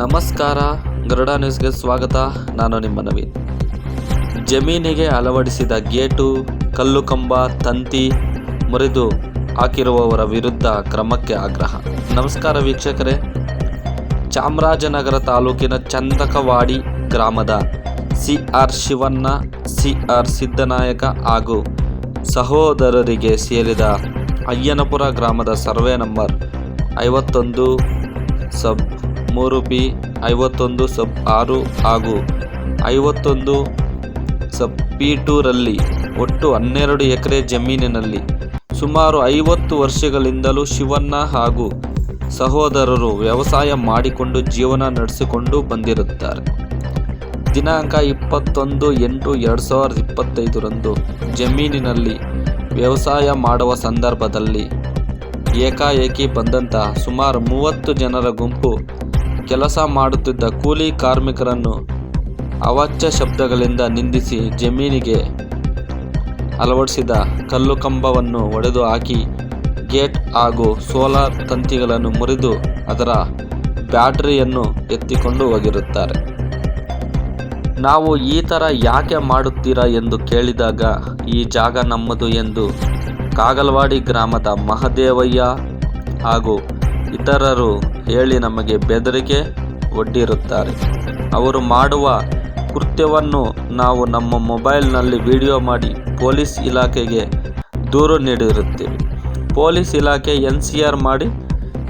ನಮಸ್ಕಾರ, ಗರುಡ ನ್ಯೂಸ್ಗೆ ಸ್ವಾಗತ. ನಾನು ನಿಮ್ಮ ನವೀನ್. ಜಮೀನಿಗೆ ಅಳವಡಿಸಿದ ಗೇಟು, ಕಲ್ಲು ಕಂಬ, ತಂತಿ ಮುರಿದು ಹಾಕಿರುವವರ ವಿರುದ್ಧ ಕ್ರಮಕ್ಕೆ ಆಗ್ರಹ. ನಮಸ್ಕಾರ ವೀಕ್ಷಕರೇ. ಚಾಮರಾಜನಗರ ತಾಲೂಕಿನ ಚಂದಕವಾಡಿ ಗ್ರಾಮದ C R Shivanna C R Siddanayaka ಹಾಗೂ ಸಹೋದರರಿಗೆ ಸೇರಿದ ಅಯ್ಯನಪುರ ಗ್ರಾಮದ ಸರ್ವೆ ನಂಬರ್ ಐವತ್ತೊಂದು, ಸಬ್ ಮೂರು ಪಿ ಐವತ್ತೊಂದು ಸಬ್ ಆರು ಹಾಗೂ ಐವತ್ತೊಂದು ಸಬ್ ಪಿ ಟೂರಲ್ಲಿ ಒಟ್ಟು ಹನ್ನೆರಡು ಎಕರೆ ಜಮೀನಿನಲ್ಲಿ ಸುಮಾರು ಐವತ್ತು ವರ್ಷಗಳಿಂದಲೂ ಶಿವಣ್ಣ ಹಾಗೂ ಸಹೋದರರು ವ್ಯವಸಾಯ ಮಾಡಿಕೊಂಡು ಜೀವನ ನಡೆಸಿಕೊಂಡು ಬಂದಿರುತ್ತಾರೆ. ದಿನಾಂಕ ಇಪ್ಪತ್ತೊಂದು ಎಂಟು ಎರಡು ಸಾವಿರದ ಇಪ್ಪತ್ತೈದರಂದು ಜಮೀನಿನಲ್ಲಿ ವ್ಯವಸಾಯ ಮಾಡುವ ಸಂದರ್ಭದಲ್ಲಿ ಏಕಾಏಕಿ ಬಂದಂತಹ ಸುಮಾರು ಮೂವತ್ತು ಜನರ ಗುಂಪು ಕೆಲಸ ಮಾಡುತ್ತಿದ್ದ ಕೂಲಿ ಕಾರ್ಮಿಕರನ್ನು ಅವಾಚ್ಯ ಶಬ್ದಗಳಿಂದ ನಿಂದಿಸಿ ಜಮೀನಿಗೆ ಅಳವಡಿಸಿದ ಕಲ್ಲು ಕಂಬವನ್ನು ಒಡೆದು ಹಾಕಿ ಗೇಟ್ ಹಾಗೂ ಸೋಲಾರ್ ತಂತಿಗಳನ್ನು ಮುರಿದು ಅದರ ಬ್ಯಾಟರಿಯನ್ನು ಎತ್ತಿಕೊಂಡು ಹೋಗಿರುತ್ತಾರೆ. ನಾವು ಈ ಥರ ಯಾಕೆ ಮಾಡುತ್ತೀರಾ ಎಂದು ಕೇಳಿದಾಗ, ಈ ಜಾಗ ನಮ್ಮದು ಎಂದು ಕಾಗಲವಾಡಿ ಗ್ರಾಮದ ಮಹದೇವಯ್ಯ ಹಾಗೂ ಇತರರು ಹೇಳಿ ನಮಗೆ ಬೆದರಿಕೆ ಒಡ್ಡಿರುತ್ತಾರೆ. ಅವರು ಮಾಡುವ ಕೃತ್ಯವನ್ನು ನಾವು ನಮ್ಮ ಮೊಬೈಲ್ನಲ್ಲಿ ವಿಡಿಯೋ ಮಾಡಿ ಪೊಲೀಸ್ ಇಲಾಖೆಗೆ ದೂರು ನೀಡಿರುತ್ತೇವೆ. ಪೊಲೀಸ್ ಇಲಾಖೆ ಎನ್ ಸಿ ಆರ್ ಮಾಡಿ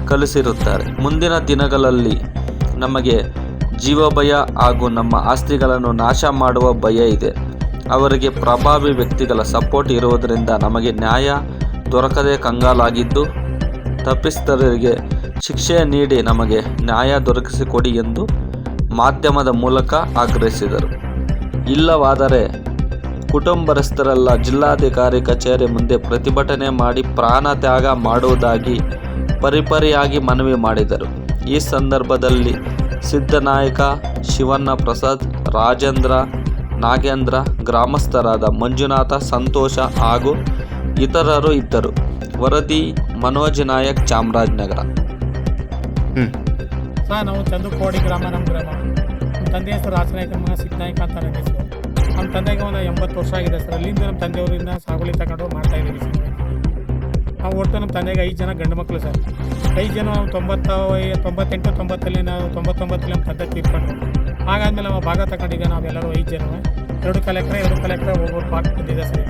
ಕಲಿಸಿರುತ್ತಾರೆ ಮುಂದಿನ ದಿನಗಳಲ್ಲಿ ನಮಗೆ ಜೀವ ಭಯ ಹಾಗೂ ನಮ್ಮ ಆಸ್ತಿಗಳನ್ನು ನಾಶ ಮಾಡುವ ಭಯ ಇದೆ. ಅವರಿಗೆ ಪ್ರಭಾವಿ ವ್ಯಕ್ತಿಗಳ ಸಪೋರ್ಟ್ ಇರುವುದರಿಂದ ನಮಗೆ ನ್ಯಾಯ ದೊರಕದೆ ಕಂಗಾಲಾಗಿದ್ದು ತಪ್ಪಿತಸ್ಥರಿಗೆ ಶಿಕ್ಷೆ ನೀಡಿ ನಮಗೆ ನ್ಯಾಯ ದೊರಕಿಸಿಕೊಡಿ ಎಂದು ಮಾಧ್ಯಮದ ಮೂಲಕ ಆಗ್ರಹಿಸಿದರು. ಇಲ್ಲವಾದರೆ ಕುಟುಂಬರಸ್ಥರೆಲ್ಲ ಜಿಲ್ಲಾಧಿಕಾರಿ ಕಚೇರಿ ಮುಂದೆ ಪ್ರತಿಭಟನೆ ಮಾಡಿ ಪ್ರಾಣ ತ್ಯಾಗ ಮಾಡುವುದಾಗಿ ಪರಿಪರಿಯಾಗಿ ಮನವಿ ಮಾಡಿದರು. ಈ ಸಂದರ್ಭದಲ್ಲಿ ಸಿದ್ದನಾಯಕ ಶಿವಣ್ಣ ಪ್ರಸಾದ್, ರಾಜೇಂದ್ರ, ನಾಗೇಂದ್ರ, ಗ್ರಾಮಸ್ಥರಾದ ಮಂಜುನಾಥ, ಸಂತೋಷ ಹಾಗೂ ಇತರರು ಇದ್ದರು. ವರದಿ ಮನೋಜ್ ನಾಯಕ್ ಚಾಮರಾಜನಗರ ಸರ್ ನಾವು ಚಂದುಕೋಡಿ ಗ್ರಾಮ ನಮ್ಮ ಗ್ರಾಮ. ನಮ್ಮ ತಂದೆ ಹೆಸರು ರಾಜನಾಯಕ ಮಗ ಸಿದ್ದನಾಯಕ ಅಂತ ನನ್ನ ಹೆಸರು. ನಮ್ಮ ತಂದೆಗೆ ಒಂದು ಎಂಬತ್ತು ವರ್ಷ ಆಗಿದೆ ಸರ್. ಅಲ್ಲಿಂದ ನಮ್ಮ ತಂದೆಯವರಿಂದ ಸಾಗುವಳಿ ತಗೊಂಡು ಮಾಡ್ತಾ ಇದ್ದೀವಿ ಸರ್. ನಾವು ಒಟ್ಟು ನಮ್ಮ ತಂದೆಗೆ ಐದು ಜನ ಗಂಡು ಮಕ್ಕಳು ಸರ್. ಐದು ಜನ ನಾವು ತೊಂಬತ್ತ ತೊಂಬತ್ತೆಂಟು ತೊಂಬತ್ತಲ್ಲಿ ನಾವು ತೊಂಬತ್ತೊಂಬತ್ತಲ್ಲಿ ನಮ್ಮ ತಂದೆ ತೀರ್ಕೊಂಡು ಹಾಗಾದ್ಮೇಲೆ ನಾವು ಭಾಗ ತಗೊಂಡಿದ್ದೆ ನಾವೆಲ್ಲರೂ ಐದು ಜನ ಎರಡು ಕಲೆಕ್ಟ್ರೆ ಎರಡು ಕಲೆಕ್ಟ್ರೆ ಎಕರೆ ಪಾಕ್ ಭಾಗ ಬಂದಿದೆ ಸರ್.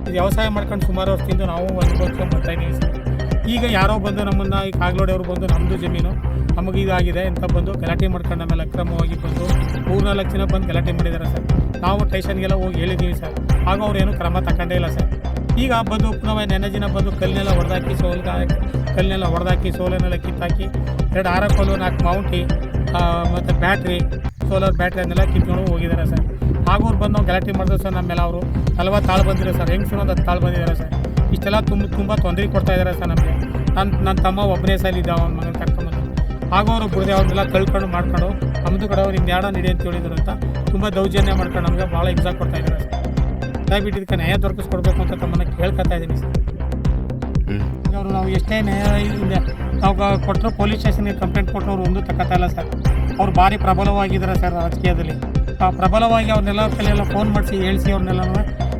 ಇದು ವ್ಯವಸಾಯ ಮಾಡ್ಕೊಂಡು ಸುಮಾರು ವರ್ಷದಿಂದ ನಾವು ಅನುಭವಿಸ್ಕೊಂಡು ಬರ್ತಾ ಇದ್ದೀವಿ ಸರ್. ಈಗ ಯಾರೋ ಬಂದು ನಮ್ಮನ್ನು, ಈ ಕಾಗ್ಲೋಡಿಯವರು ಬಂದು ನಮ್ಮದು ಜಮೀನು, ನಮಗೆ ಇದಾಗಿದೆ ಅಂತ ಬಂದು ಗಲಾಟೆ ಮಾಡ್ಕೊಂಡು ಆಮೇಲೆ ಅಕ್ರಮವಾಗಿ ಬಂದು ಮೂರ್ನಾಲ್ಕು ಜನ ಬಂದು ಗಲಾಟೆ ಮಾಡಿದ್ದಾರೆ ಸರ್. ನಾವು ಟೈಷನ್ಗೆಲ್ಲ ಹೋಗಿ ಹೇಳಿದ್ದೀವಿ ಸರ್. ಆಗ ಏನು ಕ್ರಮ ತಗೊಂಡೇ ಇಲ್ಲ ಸರ್. ಈಗ ಬಂದು ಪುನಃ ನೆನೆ ದಿನ ಬಂದು ಕಲ್ಲನ್ನೆಲ್ಲ ಹೊಡೆದಾಕಿ, ಸೋಲ್ ಕಲ್ಲನ್ನೆಲ್ಲ ಹೊಡೆದಾಕಿ, ಸೋಲನ್ನೆಲ್ಲ ಕಿತ್ತಾಕಿ, ಎರಡು ಆರ ಕೊಲು ನಾಲ್ಕು ಮೌಂಟಿ ಮತ್ತು ಬ್ಯಾಟ್ರಿ, ಸೋಲಾರ್ ಬ್ಯಾಟ್ರಿ ಅದನ್ನೆಲ್ಲ ಕಿತ್ಕೊಂಡು ಹೋಗಿದ್ದಾರೆ ಸರ್. ಹಾಗೂ ಅವ್ರು ಬಂದು ನಾವು ಗಲಾಟೆ ಮಾಡಿದ್ರು ಸರ್ ನಮ್ಮೆಲ್ಲ ಅವರು. ನಲ್ವತ್ತು ತಾಳು ಬಂದಿದ್ದಾರೆ ಸರ್. ಹೆಂಗ್ಸು ಅಂತ ತಾಳು ಬಂದಿದ್ದಾರೆ ಸರ್. ಇಷ್ಟೆಲ್ಲ ತುಂಬ ತುಂಬ ತೊಂದರೆ ಕೊಡ್ತಾ ಇದ್ದಾರೆ ಸರ್ ನಮಗೆ. ನನ್ನ ನನ್ನ ತಮ್ಮ ಒಬ್ಬನೇ ಸಲ ಇದ್ದ ಅವ್ನ ಮಗನ ಕರ್ಕೊಂಬಂದು. ಆಗ ಅವರು ಬುಡದೆ ಅವ್ರನ್ನೆಲ್ಲ ಕಳ್ಕೊಂಡು ಮಾಡ್ಕೊಂಡು ನಮ್ಮದು ಕಡೆ ಅವ್ರು ಇನ್ಯಾಡ ನಡಿ ಅಂತ ಹೇಳಿದ್ರು ಅಂತ ತುಂಬ ದೌರ್ಜನ್ಯ ಮಾಡ್ಕೊಂಡು ನಮಗೆ ಭಾಳ ಎಕ್ಸಾಕ್ ಕೊಡ್ತಾ ಇದ್ದಾರೆ ದಯವಿಟ್ಟು ಇದಕ್ಕೆ ನ್ಯಾಯ ದೊರಕಿಸ್ಕೊಡ್ಬೇಕು ಅಂತ ತಮ್ಮನ್ನು ಕೇಳ್ಕೊತಾ ಇದ್ದೀನಿ ಸರ್. ಅವರು ನಾವು ಎಷ್ಟೇ ನ್ಯಾಯ ಇದೆ ನಾವು ಕೊಟ್ಟರು ಪೊಲೀಸ್ ಸ್ಟೇಷನ್ಗೆ ಕಂಪ್ಲೇಂಟ್ ಕೊಟ್ಟರು ಅವ್ರು ಒಂದು ತಗೋತಾ ಇಲ್ಲ ಸರ್. ಅವ್ರು ಭಾರಿ ಪ್ರಬಲವಾಗಿದ್ದಾರೆ ಸರ್ ರಾಜಕೀಯದಲ್ಲಿ. ಆ ಪ್ರಬಲವಾಗಿ ಅವ್ರನ್ನೆಲ್ಲ ಕೈಯೆಲ್ಲ ಫೋನ್ ಮಾಡಿಸಿ ಹೇಳಿಸಿ ಅವ್ರನ್ನೆಲ್ಲ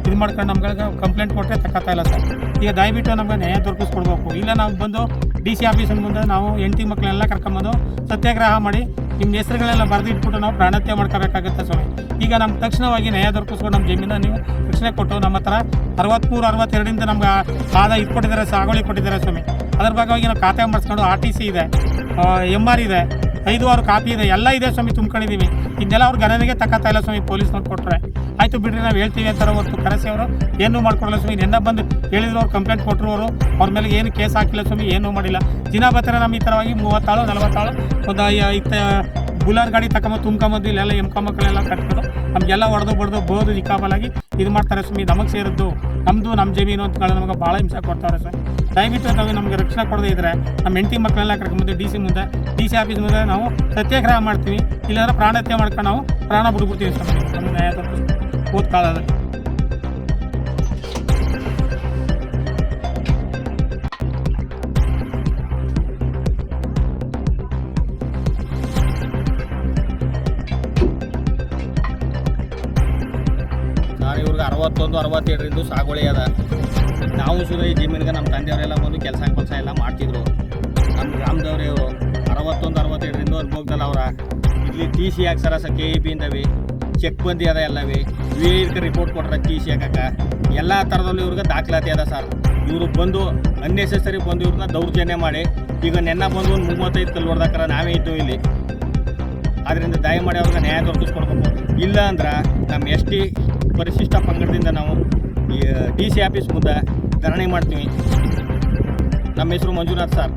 ಇದು ಮಾಡ್ಕೊಂಡು ನಮ್ಗಳಿಗೆ ಕಂಪ್ಲೇಂಟ್ ಕೊಟ್ಟರೆ ತಗೋತಾ ಇಲ್ಲ ಸರ್. ಈಗ ದಯವಿಟ್ಟು ನಮಗೆ ನ್ಯಾಯ ದೊರಕಿಸ್ಕೊಡ್ಬೇಕು. ಇಲ್ಲ ನಾವು ಬಂದು ಡಿ ಸಿ ಆಫೀಸಿನ ಮುಂದೆ ನಾವು ಹೆಂಡತಿ ಮಕ್ಕಳೆಲ್ಲ ಕರ್ಕೊಂಬಂದು ಸತ್ಯಾಗ್ರಹ ಮಾಡಿ ನಿಮ್ಮ ಹೆಸರುಗಳೆಲ್ಲ ಬರೆದಿಟ್ಬಿಟ್ಟು ನಾವು ಪ್ರಾಣತ್ಯ ಮಾಡ್ಕೋಬೇಕಾಗುತ್ತೆ ಸ್ವಾಮಿ. ಈಗ ನಮ್ಮ ತಕ್ಷಣವಾಗಿ ನ್ಯಾಯ ದೊರಕಿಸ್ಕೊಂಡು ನಮ್ಮ ಜಮೀನ ನೀವು ರಕ್ಷಣೆ ಕೊಟ್ಟು ನಮ್ಮ ಹತ್ರ ಅರವತ್ತ್ಮೂರು ಅರವತ್ತೆರಡರಿಂದ ನಮ್ಗೆ ಸಾಲ ಇದು ಕೊಟ್ಟಿದ್ದಾರೆ ಸಾಗುವಳಿ ಕೊಟ್ಟಿದ್ದಾರೆ ಸ್ವಾಮಿ. ಅದ್ರ ಭಾಗವಾಗಿ ನಾವು ಖಾತೆ ಮಾಡಿಸ್ಕೊಂಡು ಆರ್ ಟಿ ಸಿ ಇದೆ ಎಂ ಆರ್ ಇದೆ ಐದು ಆರು ಕಾಪಿ ಇದೆ, ಎಲ್ಲ ಇದೆ ಸ್ವಾಮಿ, ತುಂಬ್ಕೊಂಡಿದ್ದೀವಿ. ಇದನ್ನೆಲ್ಲ ಅವ್ರ ಗಣನೆಗೆ ತಕ್ಕತ್ತಾಯಿಲ್ಲ ಸ್ವಾಮಿ ಪೊಲೀಸ್ನವ್ರು ಕೊಟ್ಟರೆ ಆಯಿತು ಬಿಡ್ರಿ, ನಾವು ಹೇಳ್ತೀವಿ ಅಂತಾರೆ ಹೊತ್ತು ಕರೆಸಿ ಅವರು. ಏನೂ ಮಾಡ್ಕೊಡಲ್ಲ ಸ್ವಾಮಿ, ನೆನ್ನ ಬಂದು ಹೇಳಿದ್ರು ಅವ್ರು ಕಂಪ್ಲೇಂಟ್ ಕೊಟ್ಟರು ಅವರು. ಅವ್ರ ಮೇಲೆ ಏನು ಕೇಸ್ ಹಾಕಿಲ್ಲ ಸ್ವಾಮಿ, ಏನೂ ಮಾಡಿಲ್ಲ. ದಿನ ಬರ್ತಾರೆ ನಮ್ಮ ಈ ಥರವಾಗಿ ಮೂವತ್ತಾಳು, ನಲವತ್ತಾಳು. ಒಂದು ಇತ್ತ, ಬುಲಾರ್ ಗಾಡಿ ತಕೊಂಬ ತುಂಬ್ಕೊಂಬಂದು, ಇಲ್ಲೆಲ್ಲ ಎಮ್ಕ ಮಕ್ಕಳೆಲ್ಲ ಕಟ್ಕೊಂಡು ನಮಗೆಲ್ಲ ಹೊಡೆದು ಬಡ್ದು ಬೋದು ನಿಕಾಬಲಾಗಿ ಇದು ಮಾಡ್ತಾರೆ ಸ್ವಾಮಿ, ನಮಗೆ ಸೇರಿದ್ದು. ನಮ್ಮದು ನಮ್ಮ ಜಮೀನು ಅಂತ ನಮಗೆ ಭಾಳ ಹಿಂಸೆ ಕೊಡ್ತಾರೆ ಸರ್ ದಯವಿಟ್ಟು ನಾವು ನಮಗೆ ರಕ್ಷಣೆ ಕೊಡದೇ ಇದ್ರೆ ನಮ್ಮ ಹೆಂಡತಿ ಮಕ್ಕಳೆಲ್ಲ ಕರ್ಕೊಂಬಂದು ಡಿ ಸಿ ಮುಂದೆ ಡಿ ಸಿ ಆಫೀಸ್ ಮುಂದೆ ನಾವು ಸತ್ಯಾಗ್ರಹ ಮಾಡ್ತೀವಿ. ಇಲ್ಲಾಂದ್ರೆ ಪ್ರಾಣಹತ್ಯೆ ಮಾಡ್ಕೊಂಡು ನಾವು ಪ್ರಾಣ ಬಿಡ್ಬಿಡ್ತೀವಿ ನಮ್ಮ ನ್ಯಾಯ ಓದ್ ಕಾಲದಲ್ಲಿ ಅರವತ್ತೊಂದು ಅರವತ್ತೆರಡರಿಂದ ಸಾಗುವಳಿ ಅದ. ನಾವು ಸುರ ಈ ಜಮೀನಿಗೆ ನಮ್ಮ ತಂದೆಯವರೆಲ್ಲ ಬಂದು ಕೆಲಸ ಕೆಲಸ ಎಲ್ಲ ಮಾಡ್ತಿದ್ರು. ನಮ್ಮ ಗ್ರಾಮದವ್ರೆ ಅರವತ್ತೊಂದು, ಅರವತ್ತೆರಡರಿಂದ ಅನುಭವದಲ್ಲಿ ಅವರ. ಇಲ್ಲಿ ಟಿ ಸಿ ಹಾಕ್ಸರ ಸ ಕೆ ಇ ಪಿ ಇಂದವಿ. ಚೆಕ್ ಬಂದಿ ಅದ ಎಲ್ಲವಿ. ವಿ ಐಕ್ಕೆ ರಿಪೋರ್ಟ್ ಕೊಟ್ರ ಟಿ ಸಿ ಹಾಕಕ್ಕೆ. ಎಲ್ಲ ಥರದಲ್ಲೂ ಇವ್ರಿಗೆ ದಾಖಲಾತಿ ಅದ ಸರ್. ಇವರು ಬಂದು ಅನ್ನೆಸೆಸರಿ ಬಂದು ಇವ್ರನ್ನ ದೌರ್ಜನ್ಯ ಮಾಡಿ, ಈಗ ನೆನ್ನ ಬಂದು ಒಂದು ಮೂವತ್ತೈದು ಕಲ್ಲು ಹೊಡೆದಾಕರ ನಾವೇ ಇದ್ದು ಇಲ್ಲಿ. ಅದರಿಂದ ದಯಮಾಡಿ ಅವ್ರಿಗೆ ನ್ಯಾಯ ದೊರಕಿಸ್ಕೊಡ್ಬೇಕು. ಇಲ್ಲ ಅಂದ್ರೆ ನಮ್ಮ ಎಸ್ ಟಿ ಪರಿಶಿಷ್ಟ ಪಂಗಡದಿಂದ ನಾವು ಡಿ ಸಿ ಆಫೀಸ್ ಮುಂದೆ ಧರಣಿ ಮಾಡ್ತೀವಿ ನಮ್ಮ ಹೆಸರು ಮಂಜುನಾಥ್ ಸರ್.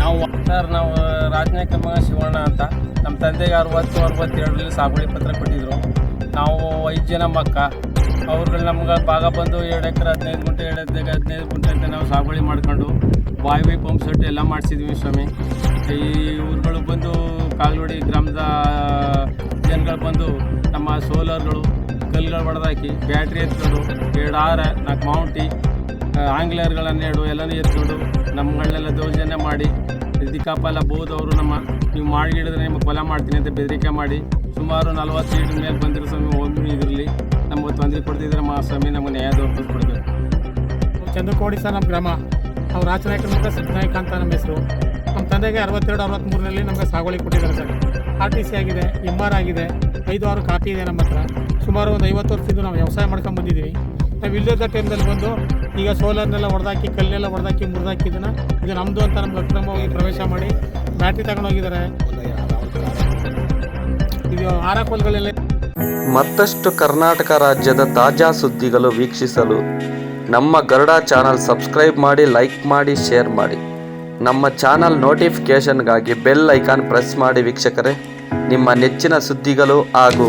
ನಾವು ಸರ್, ನಾವು ರಾಜನಾಯ್ಕ ಮಗ ಶಿವಣ್ಣ ಅಂತ. ನಮ್ಮ ತಂದೆಗೆ ಅರವತ್ತು, ಅರವತ್ತೆರಡರಲ್ಲಿ ಸಾಗುವಳಿ ಪತ್ರ ಕೊಟ್ಟಿದ್ದರು ನಾವು ಐದು ಜನ ಮಕ್ಕ. ಅವ್ರುಗಳು ನಮ್ಗೆ ಭಾಗ ಬಂದು ಎರಡು ಎಕರೆ, ಹದಿನೈದು ಗುಂಟೆ, ಎರಡು ಹದಿನೈದು ಹದಿನೈದು ಗುಂಟೆ ಅಂತ ನಾವು ಸಾಗುವಳಿ ಮಾಡ್ಕೊಂಡು ಬಾವಿ ಪಂಪ್ ಸೆಟ್ ಎಲ್ಲ ಮಾಡಿಸಿದ್ವಿ ಸ್ವಾಮಿ. ಈ ಊರುಗಳು ಬಂದು ಕಾಗಲೋಡಿ ಗ್ರಾಮದ ಜನಗಳು ಬಂದು ನಮ್ಮ ಸೋಲಾರ್ಗಳು ಕಲ್ಲುಗಳು ಹೊಡೆದಾಕಿ ಬ್ಯಾಟ್ರಿ ಎತ್ಕೊಂಡು ಎರಡು ಆರ ನಾಲ್ಕು ಮೌಂಟಿ ಆಂಗ್ಲೇಯರ್ಗಳನ್ನೆರಡು ಎಲ್ಲನೂ ಎತ್ಕೊಂಡು ನಮ್ಮಗಳನ್ನೆಲ್ಲ ದೌರ್ಜನ್ಯ ಮಾಡಿ ದಿಕ್ಕಾಪಲ್ಲ ಬೋದವರು ನಮ್ಮ, ನೀವು ಮಾಡಿಡಿದ್ರೆ ನಿಮಗೆ ಕೊಲೆ ಮಾಡ್ತೀನಿ ಅಂತ ಬೆದರಿಕೆ ಮಾಡಿ, ಸುಮಾರು ನಲ್ವತ್ತು ಸೀಟ್ ಮೇಲೆ ಬಂದಿರೋ ಸ್ವಾಮಿ ಒಂದು ಇದರಲ್ಲಿ, ನಮಗೆ ತೊಂದರೆ ಕೊಡ್ತಿದ್ರೆ ಮಾ ಸ್ವಾಮಿ ನಮಗೆ ನ್ಯಾಯ ದೊರಕಿಸ್ಕೊಡ್ಬೇಕು ಚಂದ್ರಕೋಡಿ ಸರ್ ನಮ್ಮ ಗ್ರಾಮ ನಾವು ರಾಜನಾಯಕನ ಮುಖ ಸಿದ್ದನಾಯಕ ಅಂತ ನಮ್ಮ ಹೆಸರು. ನಮ್ಮ ತಂದೆಗೆ ಅರವತ್ತೆರಡು ಅರವತ್ತ್ಮೂರರಲ್ಲಿ ನಮಗೆ ಸಾಗುವಳಿ ಕೊಟ್ಟಿದ್ದಾರೆ ಸರ್. ಆರ್ ಟಿ ಸಿ ಆಗಿದೆ ಎಂ ಆರ್ ಆಗಿದೆ, ಐದು, ಆರು ಕಾಪಿ ಇದೆ ನಮ್ಮ ಹತ್ರ. ಸುಮಾರು ಒಂದು ಐವತ್ತು ವರ್ಷದಿಂದ ನಾವು ವ್ಯವಸಾಯ ಮಾಡ್ಕೊಂಡು ಬಂದಿದ್ದೀವಿ. ನಾವು ಇಲ್ಲದ ಟೈಮ್ದಲ್ಲಿ ಬಂದು ಈಗ ಸೋಲಾರ್ನೆಲ್ಲ ಹೊಡೆದಾಕಿ, ಕಲ್ಲೆಲ್ಲ ಹೊಡೆದಾಕಿ, ಮುರಿದಾಕಿದ್ದನ್ನು ಇದು ನಮ್ಮದು ಅಂತ ನಮ್ಗೆ ಅಕ್ರಮವಾಗಿ ಪ್ರವೇಶ ಮಾಡಿ ಬ್ಯಾಟ್ರಿ ತಗೊಂಡೋಗಿದ್ದಾರೆ ಇದು ಆರಾಕೋಲ್ಗಳೆಲ್ಲ ಮತ್ತಷ್ಟು ಕರ್ನಾಟಕ ರಾಜ್ಯದ ತಾಜಾ ಸುದ್ದಿಗಳು ವೀಕ್ಷಿಸಲು ನಮ್ಮ ಗರುಡ ಚಾನಲ್ ಸಬ್ಸ್ಕ್ರೈಬ್ ಮಾಡಿ, ಲೈಕ್ ಮಾಡಿ, ಶೇರ್ ಮಾಡಿ. ನಮ್ಮ ಚಾನಲ್ ನೋಟಿಫಿಕೇಷನ್ಗಾಗಿ ಬೆಲ್ ಐಕಾನ್ ಪ್ರೆಸ್ ಮಾಡಿ ವೀಕ್ಷಕರೇ. ನಿಮ್ಮ ನೆಚ್ಚಿನ ಸುದ್ದಿಗಳು ಹಾಗೂ